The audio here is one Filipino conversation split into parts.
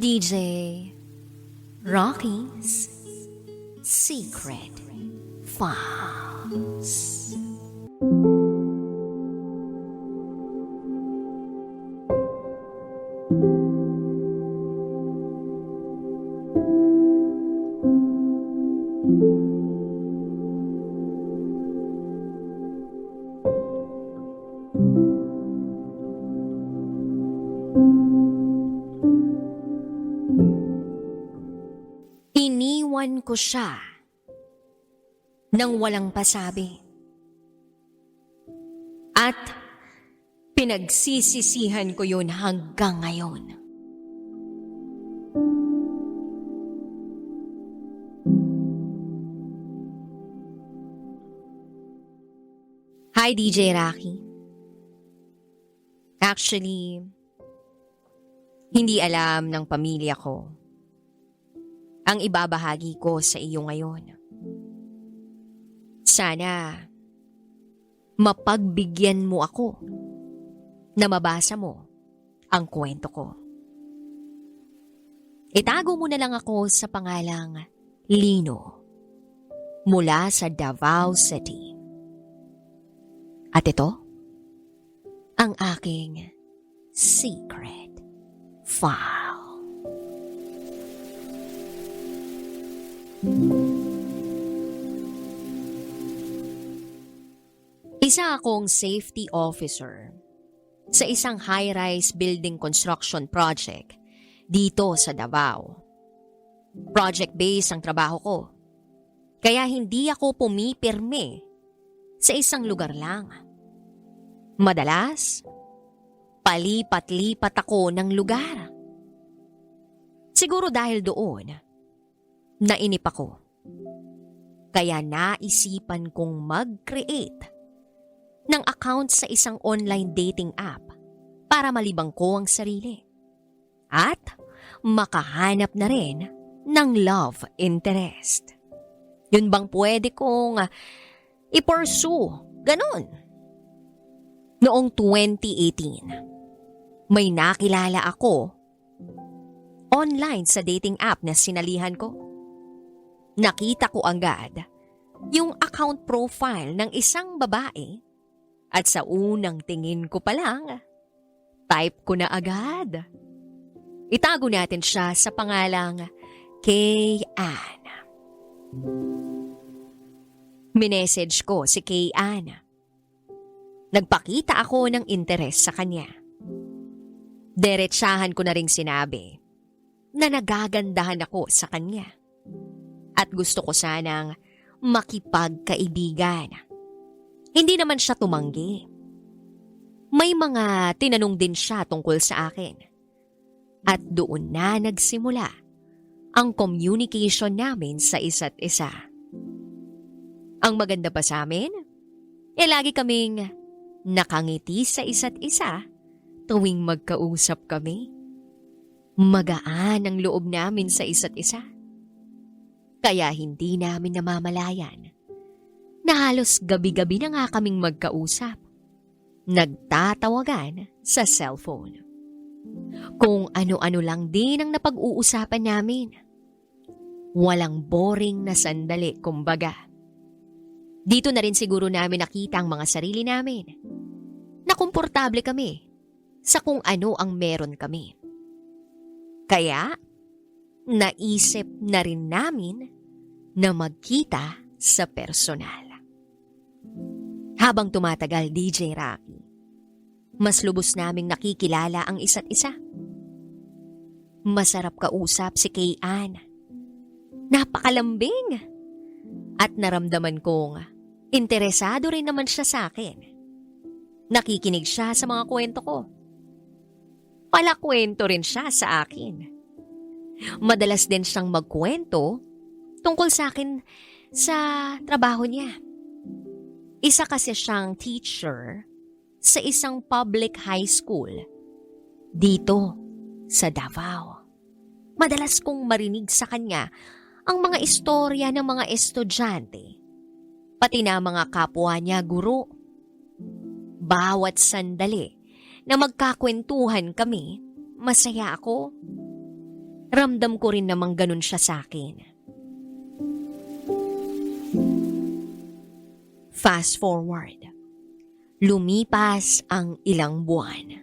DJ Rocky's Secret Files. Iniwan ko siya nang walang pasabi. At pinagsisisihan ko yun hanggang ngayon. Hi, DJ Rocky. Actually, hindi alam ng pamilya ko ang ibabahagi ko sa iyo ngayon. Sana mapagbigyan mo ako na mabasa mo ang kwento ko. Itago mo na lang ako sa pangalang Lino mula sa Davao City. At ito, ang aking secret file. Isa akong safety officer sa isang high-rise building construction project dito sa Davao. Project-based ang trabaho ko. Kaya hindi ako pumipirme sa isang lugar lang. Madalas, palipat-lipat ako ng lugar. Siguro dahil doon, nainip ako. Kaya naisipan kong mag-create ng account sa isang online dating app para malibang ko ang sarili. At makahanap na rin ng love interest. Yun bang pwede kong i-pursue? Ganon. Noong 2018, may nakilala ako online sa dating app na sinalihan ko. Nakita ko agad yung account profile ng isang babae at sa unang tingin ko pa lang, type ko na agad. Itago natin siya sa pangalang Kay Ann. Minessage ko si Kay Ann. Nagpakita ako ng interes sa kanya. Diretsahan ko na ring sinabi na nagagandahan ako sa kanya. At gusto ko sanang makipagkaibigan. Hindi naman siya tumanggi. May mga tinanong din siya tungkol sa akin. At doon na nagsimula ang communication namin sa isa't isa. Ang maganda pa sa amin, eh lagi kaming nakangiti sa isa't isa tuwing magkausap kami. Magaan ang loob namin sa isa't isa. Kaya hindi namin namamalayan na halos gabi-gabi na nga kaming magkausap. Nagtatawagan sa cellphone. Kung ano-ano lang din ang napag-uusapan namin. Walang boring na sandali, kumbaga. Dito na rin siguro namin nakita ang mga sarili namin. Na komportable kami sa kung ano ang meron kami. Kaya, naisip na rin namin na magkita sa personal. Habang tumatagal DJ Rocky, mas lubos naming nakikilala ang isa't isa. Masarap kausap si Kay Ann. Napakalambing. At naramdaman kong interesado rin naman siya sa akin. Nakikinig siya sa mga kwento ko. Palakwento rin siya sa akin. Madalas din siyang magkwento tungkol sa akin sa trabaho niya. Isa kasi siyang teacher sa isang public high school dito sa Davao. Madalas kong marinig sa kanya ang mga istorya ng mga estudyante, pati na mga kapwa niya guro. Bawat sandali na magkakwentuhan kami, masaya ako. Ramdam ko rin namang ganun siya sa akin. Fast forward. Lumipas ang ilang buwan.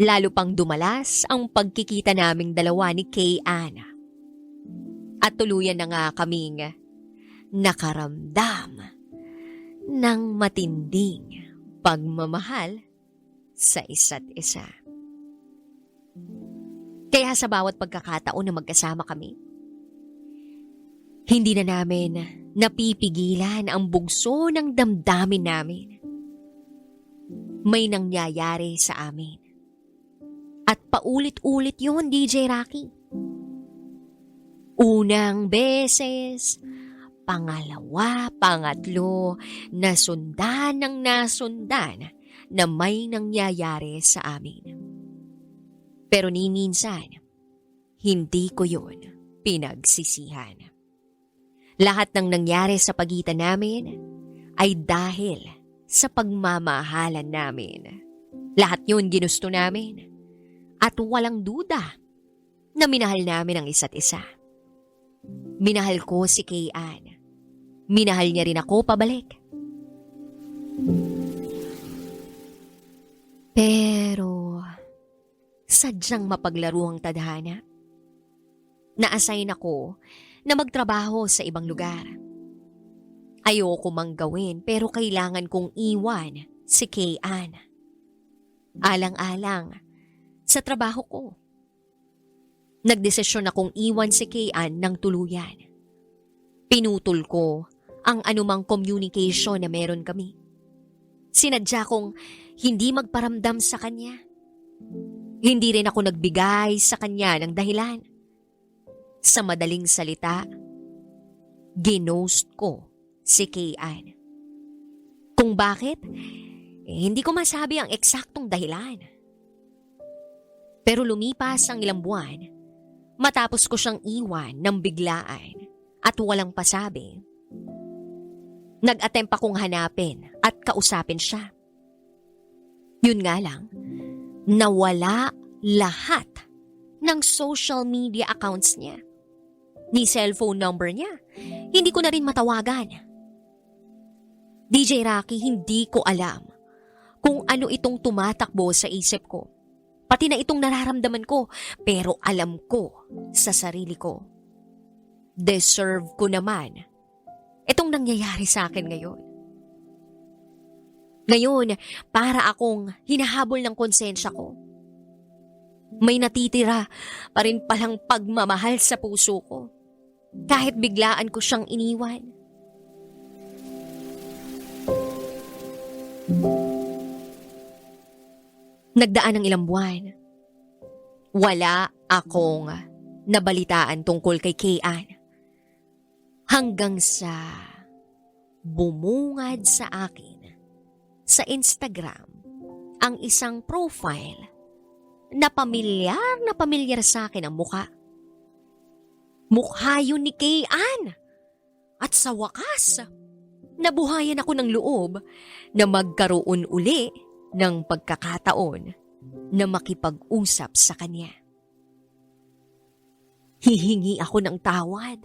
Lalo pang dumalas ang pagkikita naming dalawa ni Kay Anna. At tuluyan na nga kaming nakaramdam ng matinding pagmamahal sa isa't isa. Sa bawat pagkakataon na magkasama kami, hindi na namin napipigilan ang bugso ng damdamin namin. May nangyayari sa amin. At paulit-ulit yun, DJ Rocky. Unang beses, pangalawa, pangatlo, nasundan ng nasundan na may nangyayari sa amin. Pero ni minsan, hindi ko yun pinagsisihan. Lahat ng nangyari sa pagitan namin ay dahil sa pagmamahalan namin. Lahat yun ginusto namin. At walang duda na minahal namin ang isa't isa. Minahal ko si Kay Ann. Minahal niya rin ako pabalik. Pero, sadyang mapaglaro ang tadhana. Na-assign ako na magtrabaho sa ibang lugar. Ayoko mang gawin pero kailangan kong iwan si Kay Ann. Alang-alang sa trabaho ko. Nagdesisyon akong iwan si Kay Ann ng tuluyan. Pinutol ko ang anumang communication na meron kami. Sinadya kong hindi magparamdam sa kanya. Hindi rin ako nagbigay sa kanya ng dahilan. Sa madaling salita, ginost ko si Kay Ann. Kung bakit, eh, hindi ko masabi ang eksaktong dahilan. Pero lumipas ang ilang buwan, matapos ko siyang iwan ng biglaan at walang pasabi. Nag-attempt akong hanapin at kausapin siya. Yun nga lang, nawala lahat ng social media accounts niya. Ni cellphone number niya. Hindi ko na rin matawagan. DJ Rocky, hindi ko alam kung ano itong tumatakbo sa isip ko. Pati na itong nararamdaman ko, pero alam ko sa sarili ko. Deserve ko naman itong nangyayari sa akin ngayon. Ngayon, para akong hinahabol ng konsensya ko. May natitira pa rin palang pagmamahal sa puso ko. Kahit biglaan ko siyang iniwan. Nagdaan ng ilang buwan. Wala akong nabalitaan tungkol kay Ann. Hanggang sa bumungad sa akin sa Instagram ang isang profile na pamilyar na pamilyar sa akin ang mukha. Mukha yun ni Kay Ann. At sa wakas, nabuhayan ako ng loob na magkaroon uli ng pagkakataon na makipag-usap sa kanya. Hihingi ako ng tawad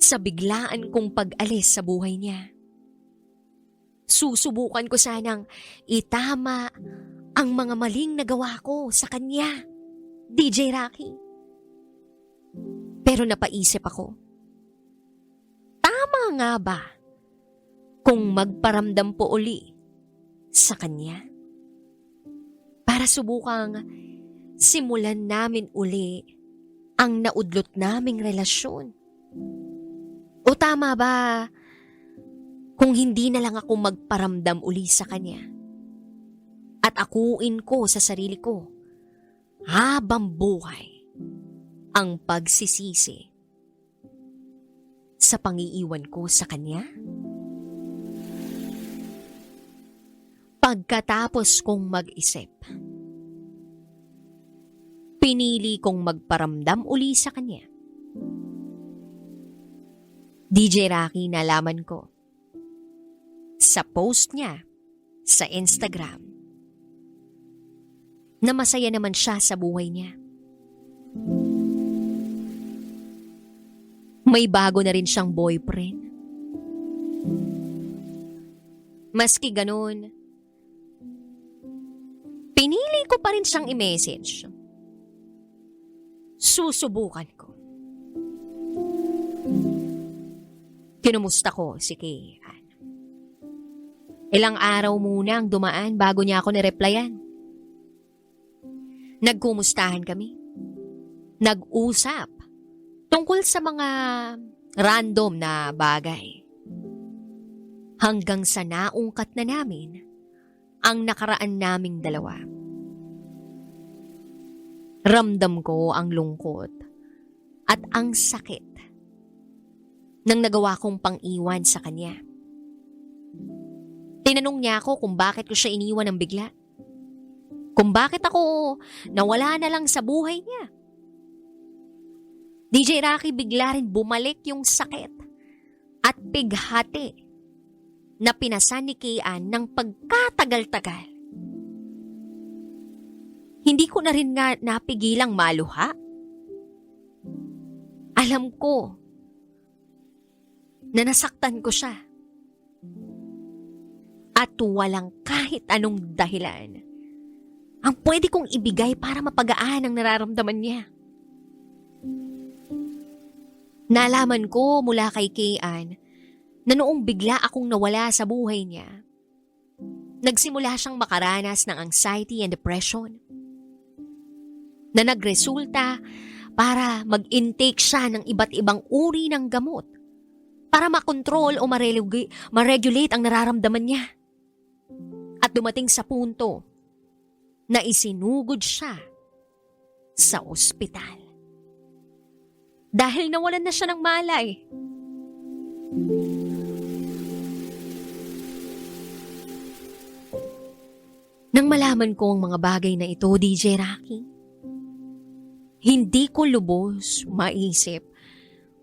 sa biglaan kong pag-alis sa buhay niya. Susubukan ko sanang itama ang mga maling nagawa ko sa kanya, DJ Rocky. Pero napaisip ako, tama nga ba kung magparamdam po uli sa kanya? Para subukang simulan namin uli ang naudlot naming relasyon. O tama ba kung hindi na lang ako magparamdam uli sa kanya? At akuin ko sa sarili ko habang buhay ang pagsisisi sa pangiiwan ko sa kanya? Pagkatapos kong mag-isip, pinili kong magparamdam uli sa kanya. DJ Rocky nalaman ko sa post niya sa Instagram na masaya naman siya sa buhay niya. May bago na rin siyang boyfriend. Maski ganun, pinili ko pa rin siyang i-message. Susubukan ko. Kinumusta ko si Kian. Ilang araw muna ang dumaan bago niya ako nireplyan. Nagkumustahan kami. Nag-usap tungkol sa mga random na bagay. Hanggang sa naungkat na namin ang nakaraan naming dalawa. Ramdam ko ang lungkot at ang sakit nang nagawa kong pang-iwan sa kanya. Tinanong niya ako kung bakit ko siya iniwan ng bigla. Kung bakit ako nawala na lang sa buhay niya. DJ Rocky bigla rin bumalik yung sakit at pighati na pinasan ni Kian ng pagkatagal-tagal. Hindi ko na rin nga napigilang maluha. Alam ko na nasaktan ko siya. At walang kahit anong dahilan ang pwede kong ibigay para mapagaan ang nararamdaman niya. Nalaman ko mula kay Kian na noong bigla akong nawala sa buhay niya, nagsimula siyang makaranas ng anxiety and depression na nagresulta para mag-intake siya ng iba't ibang uri ng gamot para makontrol o ma-regulate ang nararamdaman niya. At dumating sa punto na isinugod siya sa ospital. Dahil nawalan na siya ng malay. Nang malaman ko ang mga bagay na ito, DJ Rocky, hindi ko lubos maisip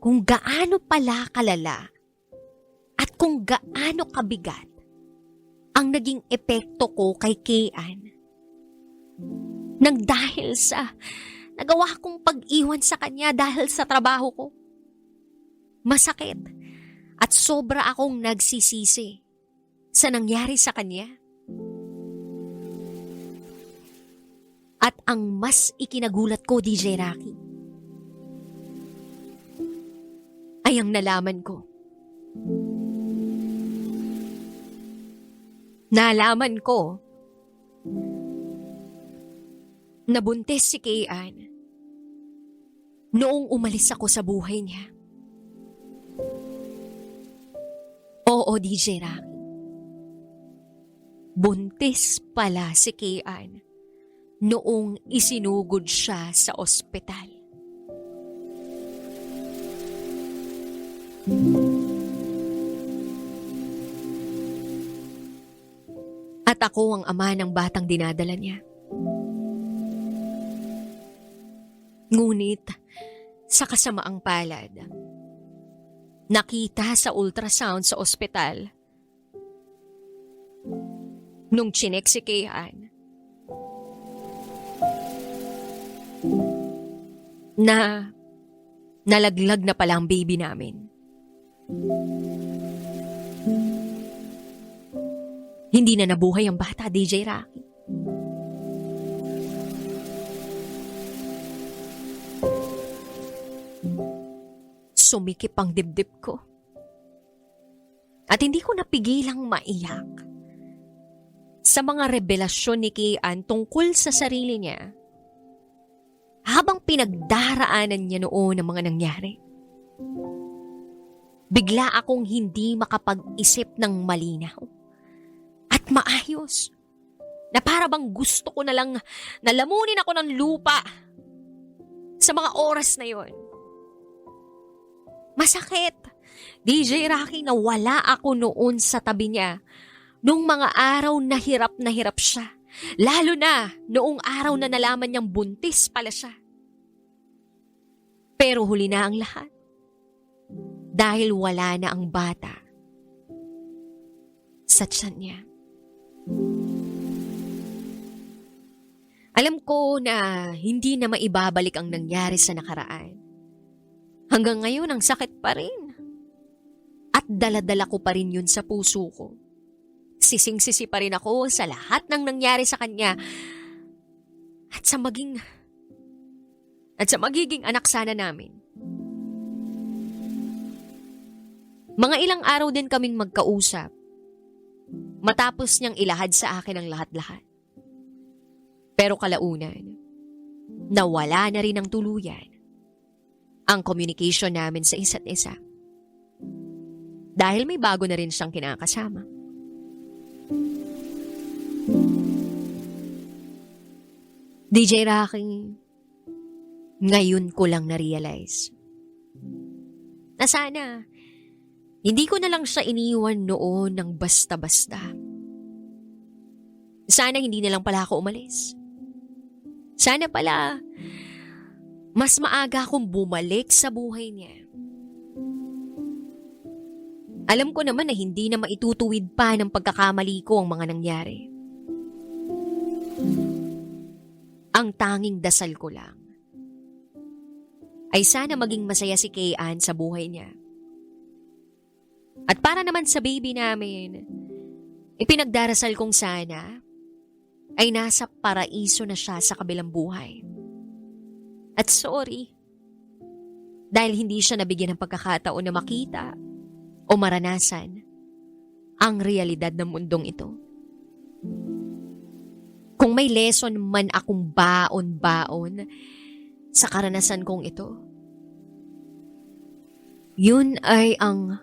kung gaano pala kalala at kung gaano kabigat ang naging epekto ko kay Kian. Nang dahil sa nagawa kong pag-iwan sa kanya dahil sa trabaho ko. Masakit at sobra akong nagsisisi sa nangyari sa kanya. At ang mas ikinagulat ko, DJ Rocky, ay ang nalaman ko. Nalaman ko nabuntis si Kian noong umalis ako sa buhay niya. Oo, DJ Rocky. Buntis pala si Kian noong isinugod siya sa ospital. At ako ang ama ng batang dinadala niya. Ngunit, sa kasamaang palad, nakita sa ultrasound sa ospital nung chinek si Kian na nalaglag na pala ang baby namin. Hindi na nabuhay ang bata, DJ Rocky. Sumikip ang dibdib ko. At hindi ko napigilang maiyak. Sa mga revelasyon ni Kian tungkol sa sarili niya, habang pinagdaraanan niya noon ang mga nangyari. Bigla akong hindi makapag-isip ng malinaw at maayos na para bang gusto ko na lang nalamunin ako ng lupa sa mga oras na yon. Masakit. DJ Rocky na wala ako noon sa tabi niya nung mga araw na hirap na hirap siya. Lalo na noong araw na nalaman niyang buntis pala siya. Pero huli na ang lahat. Dahil wala na ang bata sa tiyan niya. Alam ko na hindi na maibabalik ang nangyari sa nakaraan. Hanggang ngayon, ang sakit pa rin. At daladala ko pa rin yun sa puso ko. Sising-sisi pa rin ako sa lahat ng nangyari sa kanya. At sa maging... At sa magiging anak sana namin. Mga ilang araw din kaming magkausap. Matapos niyang ilahad sa akin ang lahat-lahat. Pero kalaunan, nawala na rin ang tuluyan ang communication namin sa isa't isa. Dahil may bago na rin siyang kinakasama. DJ Rocky, ngayon ko lang na-realize na sana hindi ko na lang siya iniwan noon ng basta-basta. Sana hindi na lang pala ako umalis. Sana pala mas maaga akong bumalik sa buhay niya. Alam ko naman na hindi na maitutuwid pa ng pagkakamali ko ang mga nangyari. Ang tanging dasal ko lang ay sana maging masaya si Kay Ann sa buhay niya. At para naman sa baby namin, ipinagdarasal kong sana ay nasa paraiso na siya sa kabilang buhay. At sorry, dahil hindi siya nabigyan ng pagkakataon na makita o maranasan ang realidad ng mundong ito. Kung may lesson man akong baon-baon sa karanasan kong ito, yun ay ang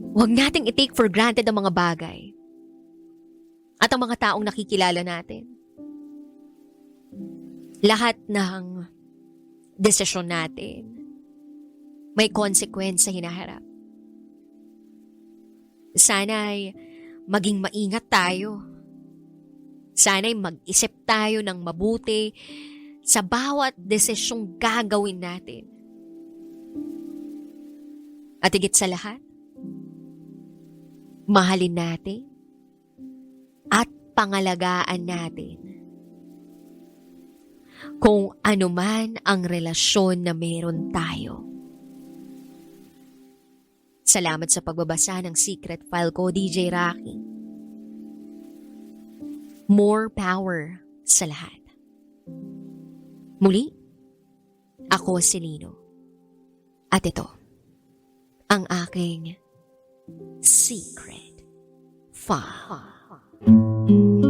huwag nating i-take for granted ang mga bagay at ang mga taong nakikilala natin. Lahat ng desisyon natin may consequence hinaharap. Sana ay maging maingat tayo. Sana ay mag-isip tayo ng mabuti sa bawat desisyong gagawin natin. At higit sa lahat, mahalin natin at pangalagaan natin kung ano man ang relasyon na meron tayo. Salamat sa pagbabasa ng secret file ko, DJ Rocky. More power sa lahat. Muli, ako si Lino. At ito, ang aking secret file.